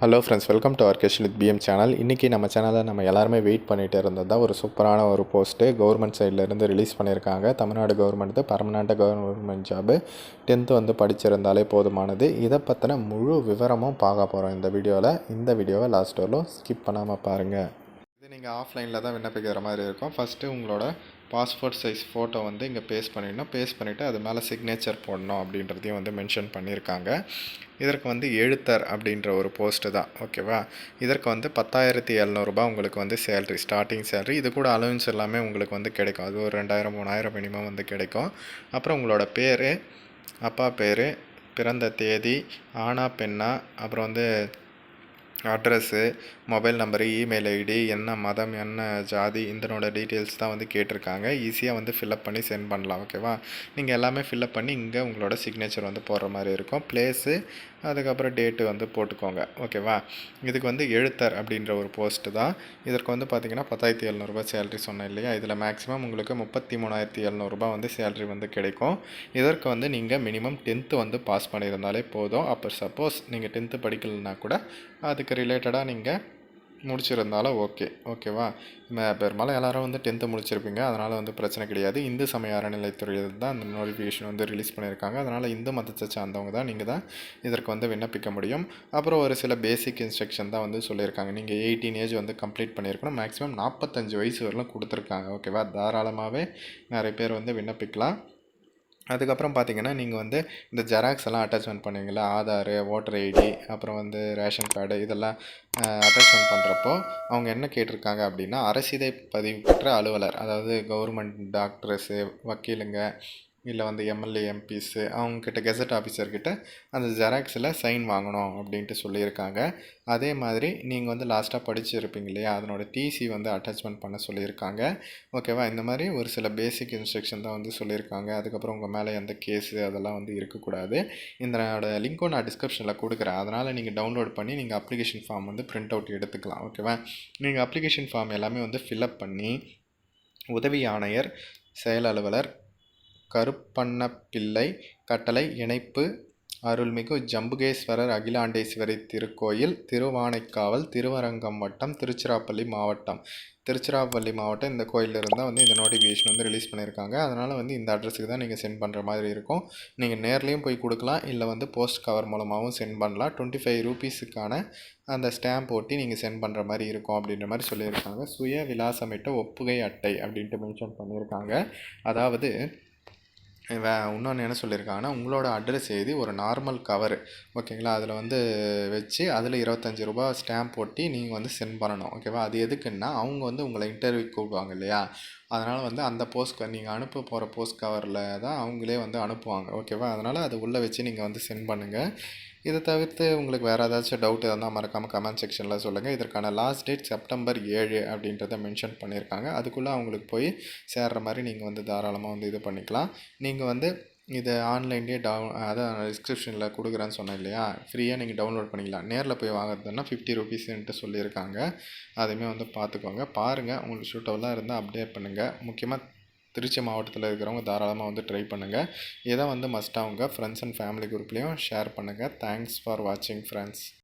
Hello friends welcome to our cation with PM channel இன்றைக்கி நம்ம சேனலில் நம்ம எல்லாருமே வெயிட் பண்ணிகிட்டு இருந்தது தான். ஒரு சூப்பரான ஒரு போஸ்ட்டு கவர்மெண்ட் சைட்லேருந்து ரிலீஸ் பண்ணியிருக்காங்க. Tamil Nadu government permanent government job tenth வந்து படிச்சிருந்தாலே போதுமானது. இதை பற்றின முழு விவரமும் பார்க்க போகிறோம் இந்த வீடியோவில் இந்த வீடியோவை லாஸ்ட் வரலும் ஸ்கிப் பண்ணாமல் பாருங்கள் இது நீங்கள் ஆஃப்லைனில் தான் விண்ணப்பிக்கிற மாதிரி இருக்கும். ஃபஸ்ட்டு உங்களோட பாஸ்போர்ட் சைஸ் ஃபோட்டோ வந்து இங்கே பேஸ்ட் பண்ணிடணும். பேஸ்ட் பண்ணிவிட்டு அது மேலே சிக்னேச்சர் போடணும் அப்படின்றதையும் வந்து மென்ஷன் பண்ணியிருக்காங்க இதற்கு வந்து எழுத்தர் அப்படின்ற ஒரு போஸ்ட்டு தான். ஓகேவா இதற்கு வந்து பத்தாயிரத்தி எழுநூறுபா உங்களுக்கு வந்து சேல்ரி ஸ்டார்டிங் சேல்ரி இது கூட அலவன்ஸ் எல்லாமே உங்களுக்கு வந்து கிடைக்கும். அது ஒரு ரெண்டாயிரம் மூணாயிரம் மினிமம் வந்து கிடைக்கும். அப்புறம் உங்களோட பேர் அப்பா பேர் பிறந்த தேதி ஆனா பெண்ணா அப்புறம் வந்து address mobile number email ID என்ன மதம் என்ன ஜாதி இதனோட டீட்டெயில்ஸ் தான் வந்து கேட்டிருக்காங்க. ஈஸியாக வந்து ஃபில்அப் பண்ணி சென்ட் பண்ணலாம் ஓகேவா? நீங்கள் எல்லாமே ஃபில்அப் பண்ணி இங்கே உங்களோட சிக்னேச்சர் வந்து போடுற மாதிரி இருக்கும். ப்ளேஸு அதுக்கப்புறம் டேட்டு வந்து போட்டுக்கோங்க ஓகேவா? இதுக்கு வந்து எழுத்தர் அப்படின்ற ஒரு போஸ்ட்டு தான். இதற்கு வந்து பார்த்திங்கன்னா பத்தாயிரத்தி எழுநூறுபா சேலரி சொன்னேன் இல்லையா? இதில் மேக்ஸிமம் உங்களுக்கு முப்பத்தி மூணாயிரத்தி எழுநூறுபா வந்து சேலரி வந்து கிடைக்கும். இதற்கு வந்து நீங்கள் மினிமம் டென்த்து வந்து பாஸ் பண்ணியிருந்தாலே போதும். அப்போ சப்போஸ் நீங்கள் டென்த்து படிக்கலைன்னா கூட அதுக்கு ரிலேட்டடாக நீங்கள் முடிச்சிருந்தாலும் ஓகே ஓகேவா பெரும்பாலும் எல்லாரும் வந்து டென்த்து முடிச்சிருப்பீங்க. அதனால் வந்து பிரச்சனை கிடையாது. இந்து சமய அறநிலைத்துறையில் தான் அந்த நோட்டிஃபிகேஷன் வந்து ரிலீஸ் பண்ணியிருக்காங்க. அதனால் இந்து மதத்தை சார்ந்தவங்க தான் நீங்கள் தான் இதற்கு வந்து விண்ணப்பிக்க முடியும். அப்புறம் ஒரு சில பேசிக் இன்ஸ்ட்ரக்ஷன் தான் வந்து சொல்லியிருக்காங்க. நீங்கள் எயிட்டீன் ஏஜ் வந்து கம்ப்ளீட் பண்ணியிருக்கணும். மேக்ஸிமம் நாற்பத்தஞ்சு வயசு வரலாம் கொடுத்துருக்காங்க. ஓகேவா தாராளமாகவே நிறைய பேர் வந்து விண்ணப்பிக்கலாம். அதுக்கப்புறம் பார்த்தீங்கன்னா நீங்கள் வந்து இந்த ஜெராக்ஸ் எல்லாம் அட்டாச்மெண்ட் பண்ணுவீங்களா ஆதார் ஓட்டர் ஐடி அப்புறம் வந்து ரேஷன் கார்டு இதெல்லாம் அட்டாச்மெண்ட் பண்ணுறப்போ அவங்க என்ன கேட்டிருக்காங்க அப்படின்னா அரசிதை பதிவு பெற்ற அலுவலர் அதாவது கவர்மெண்ட் டாக்டர்ஸு வக்கீலுங்க இல்லை வந்து எம்எல்ஏ எம்பிஸு அவங்கக்கிட்ட கெசட் ஆஃபீஸர்கிட்ட அந்த ஜெராக்ஸில் சைன் வாங்கணும் அப்படின்ட்டு சொல்லியிருக்காங்க. அதே மாதிரி நீங்கள் வந்து லாஸ்ட்டாக படிச்சிருப்பீங்க இல்லையா? அதனோட டிசி வந்து அட்டாச்மெண்ட் பண்ண சொல்லியிருக்காங்க. ஓகேவா இந்த மாதிரி ஒரு சில பேசிக் இன்ஸ்ட்ரக்ஷன் தான் வந்து சொல்லியிருக்காங்க. அதுக்கப்புறம் உங்கள் மேலே எந்த கேஸு அதெல்லாம் வந்து இருக்கக்கூடாது. இதனோட லிங்க்கும் நான் டிஸ்கிரிப்ஷனில் கொடுக்குறேன். அதனால் நீங்கள் டவுன்லோட் பண்ணி நீங்கள் அப்ளிகேஷன் ஃபார்ம் வந்து பிரிண்ட் அவுட் எடுத்துக்கலாம். ஓகேவா நீங்கள் அப்ளிகேஷன் ஃபார்ம் எல்லாமே வந்து ஃபில்அப் பண்ணி உதவி ஆணையர் செயல் அலுவலர் கருப்பண்ணப்பிள்ளை கட்டளை இணைப்பு அருள்மிகு ஜம்புகேஸ்வரர் அகிலாண்டேஸ்வரி திருக்கோயில் திருவானைக்காவல் திருவரங்கம் வட்டம் திருச்சிராப்பள்ளி மாவட்டம். திருச்சிராப்பள்ளி மாவட்டம் இந்த கோயிலிருந்து தான் வந்து இந்த நோட்டிஃபிகேஷன் வந்து ரிலீஸ் பண்ணியிருக்காங்க. அதனால் வந்து இந்த அட்ரஸுக்கு தான் நீங்கள் சென்ட் பண்ணுற மாதிரி இருக்கும். நீங்கள் நேர்லேயும் போய் கொடுக்கலாம். இல்லை வந்து போஸ்ட் கவர் மூலமாகவும் சென்ட் பண்ணலாம். டுவெண்ட்டி ஃபைவ் ருபீஸுக்கான அந்த ஸ்டாம்ப் ஒட்டி நீங்கள் சென்ட் பண்ணுற மாதிரி இருக்கும் அப்படின்ற மாதிரி சொல்லியிருக்காங்க. சுய விலாசமிட்ட ஒப்புகை அட்டை அப்படின்ட்டு மென்ஷன் பண்ணியிருக்காங்க. அதாவது வே இன்னொன்று என்ன சொல்லியிருக்காங்கன்னா உங்களோட அட்ரஸ் எழுதி ஒரு நார்மல் கவர் ஓகேங்களா அதில் வந்து வச்சு அதில் இருபத்தஞ்சி ரூபா ஸ்டாம்ப் ஒட்டி நீங்கள் வந்து சென்ட் பண்ணணும் ஓகேவா அது எதுக்குன்னா அவங்க வந்து உங்களை இன்டர்வியூ கூப்பிடுவாங்க இல்லையா? அதனால் வந்து அந்த போஸ்ட் நீங்கள் அனுப்ப போகிற போஸ்ட் கவரில் தான் அவங்களே வந்து அனுப்புவாங்க ஓகேவா அதனால் அதை உள்ளே வச்சு நீங்கள் வந்து சென்ட் பண்ணுங்கள் இதை தவிர்த்து உங்களுக்கு வேறு ஏதாச்சும் டவுட் இருந்தால் மறக்காமல் கமெண்ட் செக்ஷனில் சொல்லுங்கள் இதற்கான லாஸ்ட் டேட் செப்டம்பர் ஏழு அப்படின்றத மென்ஷன் பண்ணியிருக்காங்க. அதுக்குள்ளே அவங்களுக்கு போய் சேர்ற மாதிரி நீங்கள் வந்து தாராளமாக வந்து இது பண்ணிக்கலாம். நீங்கள் வந்து இது ஆன்லைன்லேயே டவுன் அதான் டிஸ்கிரிப்ஷனில் கொடுக்குறேன்னு சொன்னேன் இல்லையா? ஃப்ரீயாக நீங்கள் டவுன்லோட் பண்ணிக்கலாம். நேரில் போய் வாங்குறதுன்னா ஃபிஃப்டி ருபீஸ்ன்ட்டு சொல்லியிருக்காங்க. அதையுமே வந்து பார்த்துக்கோங்க. பாருங்கள் உங்களுக்கு சூட்டபுளாக இருந்தால் அப்டேட் பண்ணுங்கள் முக்கியமாக திருச்சி மாவட்டத்தில் இருக்கிறவங்க தாராளமாக வந்து ட்ரை பண்ணுங்கள் இதை வந்து மஸ்ட்டாக உங்கள் ஃப்ரெண்ட்ஸ் அண்ட் ஃபேமிலி குரூப்லேயும் ஷேர் பண்ணுங்கள் தேங்க்ஸ் ஃபார் வாட்சிங் ஃப்ரெண்ட்ஸ்